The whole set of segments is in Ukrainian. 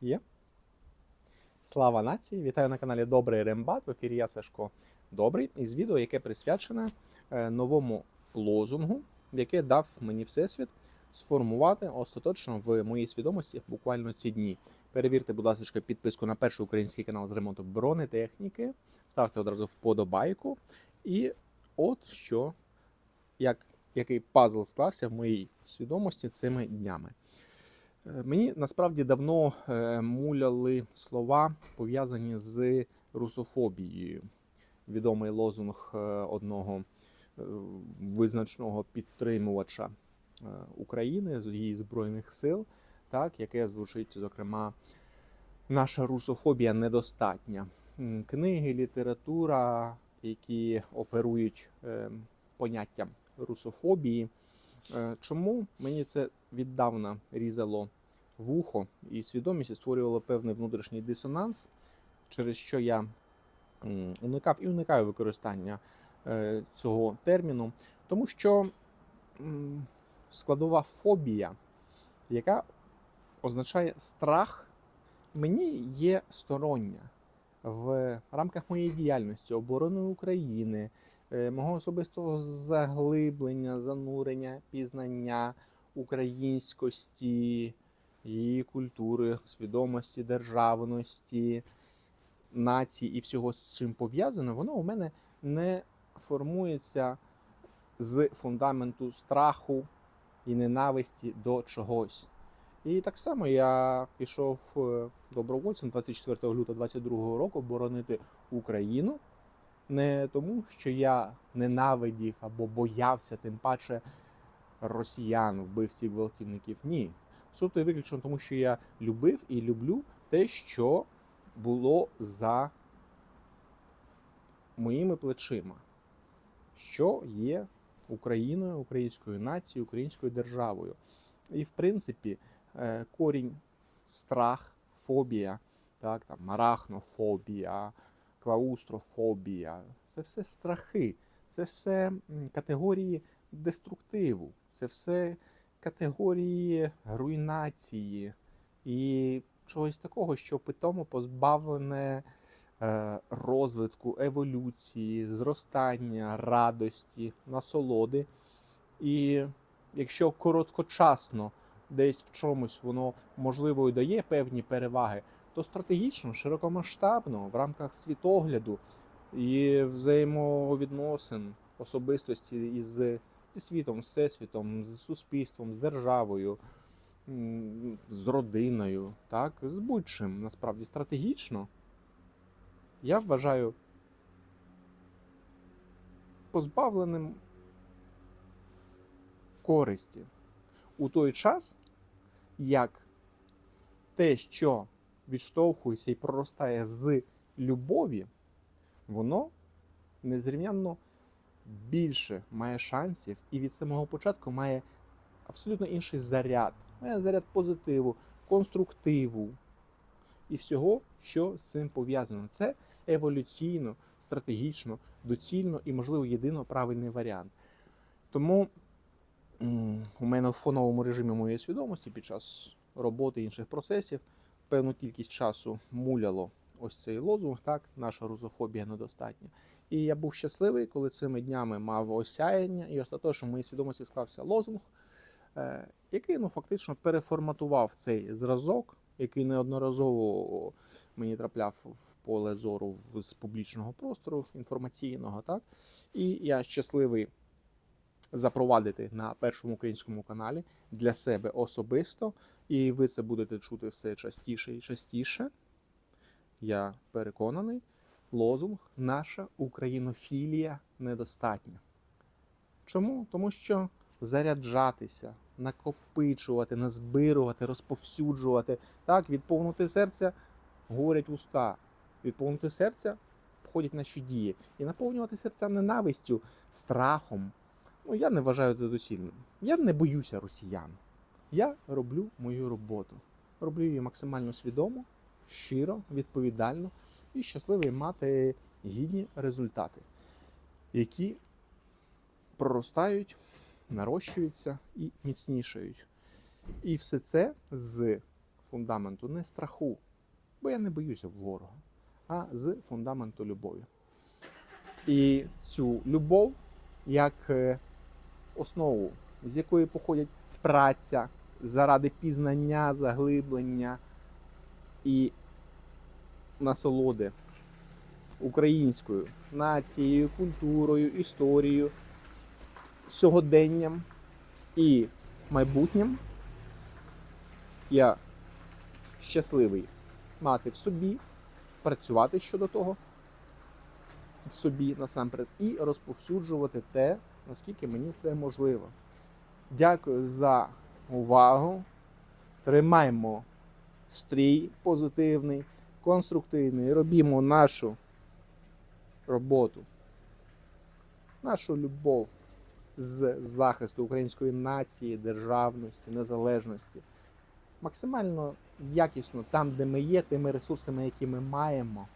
Є. Слава нації! Вітаю на каналі Добрий Рембат. В ефірі я Сашко Добрий із відео, яке присвячене е, новому лозунгу, яке дав мені Всесвіт сформувати остаточно в моїй свідомості буквально ці дні. Перевірте, будь ласка, підписку на перший український канал з ремонту бронетехніки. Ставте одразу вподобайку. І от що, як, який пазл склався в моїй свідомості цими днями. Мені насправді давно е, муляли слова, пов'язані з русофобією. Відомий лозунг е, одного е, визначного підтримувача України з її збройних сил, так, яке звучить, зокрема, наша русофобія недостатня. Книги, література, які оперують поняттям русофобії. Чому мені це віддавна різало вухо і свідомість створювало певний внутрішній дисонанс, через що я уникав і уникаю використання е, цього терміну, тому що складова фобія, яка означає страх, мені є стороння. В рамках моєї діяльності оборони України, е, мого особистого заглиблення, занурення, пізнання українськості, її культури, свідомості, державності, нації і всього, з чим пов'язано, воно у мене не формується з фундаменту страху і ненависті до чогось. І так само я пішов е, добровольцем 24 лютого 22 року боронити Україну не тому, що я ненавидів або боявся, тим паче росіян, вбивців, гвалтівників. Ні. Суто і виключно тому, що я любив і люблю те, що було за моїми плечима, що є Україною, українською нацією, українською державою. І в принципі, е, корінь страх, фобія, так, там, марахнофобія, клаустрофобія це все страхи, це все категорії деструктиву, це все категорії руйнації і чогось такого, що питомо позбавлене е, розвитку, еволюції, зростання, радості, насолоди. І якщо короткочасно десь в чомусь воно можливо і дає певні переваги, то стратегічно, широкомасштабно, в рамках світогляду і взаємовідносин особистості із зі світом, з всесвітом, з суспільством, з державою, з родиною, так, з будь-чим насправді стратегічно, я вважаю позбавленим користі у той час, як те, що відштовхується і проростає з любові, воно незрівнянно більше має шансів і від самого початку має абсолютно інший заряд. Має заряд позитиву, конструктиву і всього, що з цим пов'язано. Це еволюційно, стратегічно, доцільно і, можливо, єдино правильний варіант. Тому у мене в фоновому режимі моєї свідомості під час роботи інших процесів певну кількість часу муляло ось цей лозунг, так, наша рузофобія недостатня. І я був щасливий, коли цими днями мав осяяння, і остаточно в моїй свідомості склався лозунг, е, який ну, фактично переформатував цей зразок, який неодноразово мені трапляв в поле зору з публічного простору інформаційного. Так? І я щасливий запровадити на першому українському каналі для себе особисто, і ви це будете чути все частіше і частіше. Я переконаний, лозунг наша українофілія недостатня. Чому? Тому що заряджатися, накопичувати, назбирувати, розповсюджувати, так, від повноти серця говорять вуста, від повноти серця входять наші дії. І наповнювати серця ненавистю, страхом. Ну, я не вважаю це доцільним. Я не боюся росіян. Я роблю мою роботу. Роблю її максимально свідомо, щиро, відповідально і щасливий мати гідні результати, які проростають, нарощуються і міцнішають. І все це з фундаменту не страху, бо я не боюся ворога, а з фундаменту любові. І цю любов як е, основу, з якої походять праця заради пізнання, заглиблення і насолоди українською нацією, культурою, історією, сьогоденням і майбутнім. Я щасливий мати в собі, працювати щодо того в собі насамперед і розповсюджувати те, наскільки мені це можливо. Дякую за увагу. Тримаймо стрій позитивний, конструктивний, робімо нашу роботу, нашу любов з захисту української нації, державності, незалежності. Максимально якісно там, де ми є, тими ресурсами, які ми маємо.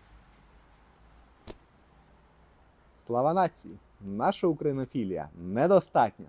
Слава нації! Наша українофілія недостатня.